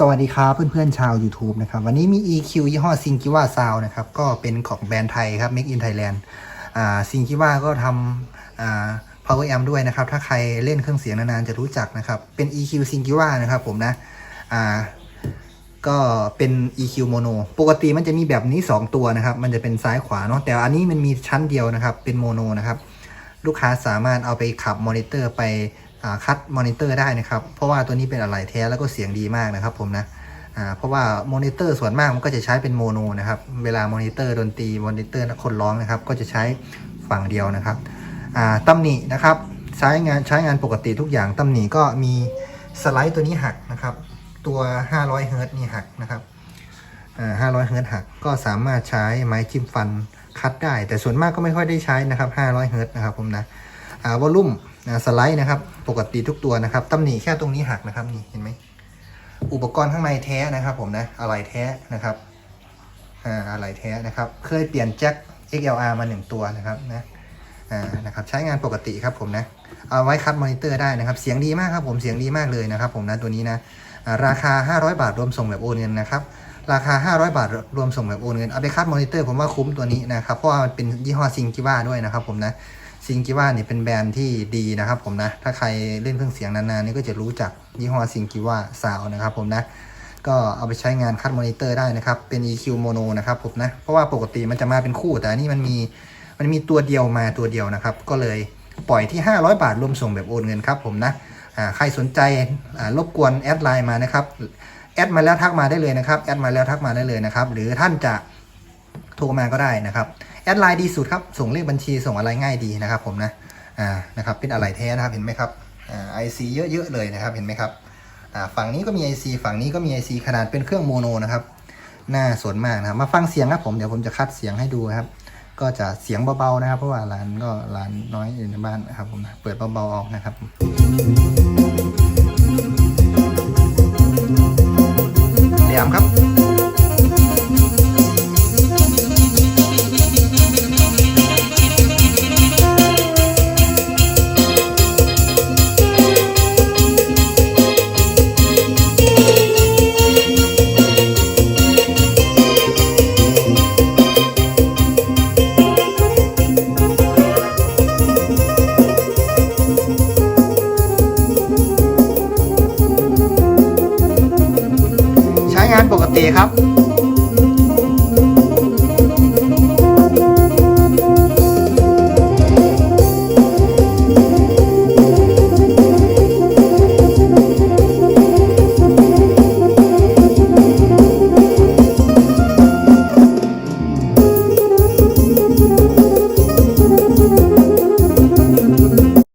สวัสดีครับเพื่อนๆชาว YouTube นะครับ วันนี้มี EQ ยี่ห้อซิงกิว่าซาวนะครับ ก็เป็นของแบรนด์ไทยครับ Make in Thailand อ่าซิงกิว่าก็ทำอ่า Power Amp ด้วยนะครับ ถ้าใครเล่นเครื่องเสียงนานๆ จะรู้จักนะครับ เป็น EQ ซิงกิว่านะครับผมนะอ่าก็เป็น EQ Mono ปกติมันจะมีแบบนี้ 2 ตัวนะครับ มันจะเป็นซ้ายขวาเนาะแต่อันนี้มันมีชั้นเดียวนะครับ เป็นโมโนนะครับ ลูกค้าสามารถเอาไปขับมอนิเตอร์ไป คัดมอนิเตอร์ได้นะครับ เพราะว่าตัวนี้เป็นอะไหล่แท้แล้วก็เสียงดีมากนะครับผมนะเพราะว่ามอนิเตอร์ส่วนมากมันก็จะใช้เป็นโมโนนะครับ เวลามอนิเตอร์ดนตรีมอนิเตอร์คนร้องนะครับ ก็จะใช้ฝั่งเดียวนะครับอ่าตำหนินะครับใช้งานใช้งานปกติทุกอย่างตำหนิก็มีสไลด์ตัวนี้หักนะครับ ตัว500เฮิร์ต์นี่หักนะครับอ่า500เฮิร์ตหักก็สามารถใช้ไม้จิ้มฟันคัดได้ แต่ส่วนมากก็ไม่ค่อยได้ใช้นะครับ500เฮิร์ตนะครับผมนะวอลลุ่ม นะสไลด์นะครับ ปกติทุกตัวนะครับตำหนิแค่ตรงนี้หักนะครับนี่เห็นไหมอุปกรณ์ข้างในแท้นะครับ ผมนะอะไหล่แท้นะครับอ่าอะไหล่แท้นะครับ เคยเปลี่ยนแจ็ค XLR มา 1 ตัวนะครับนะอ่านะครับใช้งานปกติครับผมนะเอาไว้คัดมอนิเตอร์ได้นะครับ เสียงดีมากครับผมเสียงดีมากเลยนะครับ ผมนะตัวนี้นะอ่าราคา 500 บาทรวมส่งแบบโอนเงินนะครับราคา 500 บาท รวมส่งแบบโอนเงินเอาไปคัดมอนิเตอร์ผมว่าคุ้มตัวนี้นะครับ เพราะว่ามันเป็นยี่ห้อซิงกิว่าด้วยนะครับผมนะ ซิงกิว่าเนี่ยเป็นแบรนด์ที่ดีนะครับผมนะ ถ้าใครเล่นเครื่องเสียงนานๆนี่ก็จะรู้จักยี่ห้อซิงกิว่าซาวนะครับผมนะ ก็เอาไปใช้งานคัดมอนิเตอร์ได้นะครับ เป็น EQ Mono นะครับผมนะ เพราะว่าปกติมันจะมาเป็นคู่ แต่อันนี้มันมีมันมีตัวเดียวมาตัวเดียวนะครับ ก็เลยปล่อยที่ 500 บาทรวมส่งแบบโอนเงินครับผมนะใครสนใจรบกวนแอดไลน์มานะครับ แอดมาแล้วทักมาได้เลยนะครับ แอดมาแล้วทักมาได้เลยนะครับ หรือท่านจะ โทรมาก็ได้นะครับแอดไลน์ดีสุดครับส่งเลขบัญชีส่งอะไรง่ายดีนะครับ ผมนะอ่านะครับเป็นอะไรแท้นะครับเห็นไหมครับอ่าไอซีเยอะๆเลยนะครับเห็นไหมครับอ่าฝั่งนี้ก็มี IC ฝั่งนี้ก็มี IC ขนาดเป็นเครื่องโมโนนะครับน่าสนมากนะครับมาฟังเสียงครับผมเดี๋ยวผมจะคัดเสียงให้ดูครับก็จะเสียงเบาๆนะครับ เพราะว่าร้านก็ร้านน้อยอยู่ในบ้านนะครับผมนะเปิดเบาๆออกนะครับเดี๋ยวครับ ตีครับ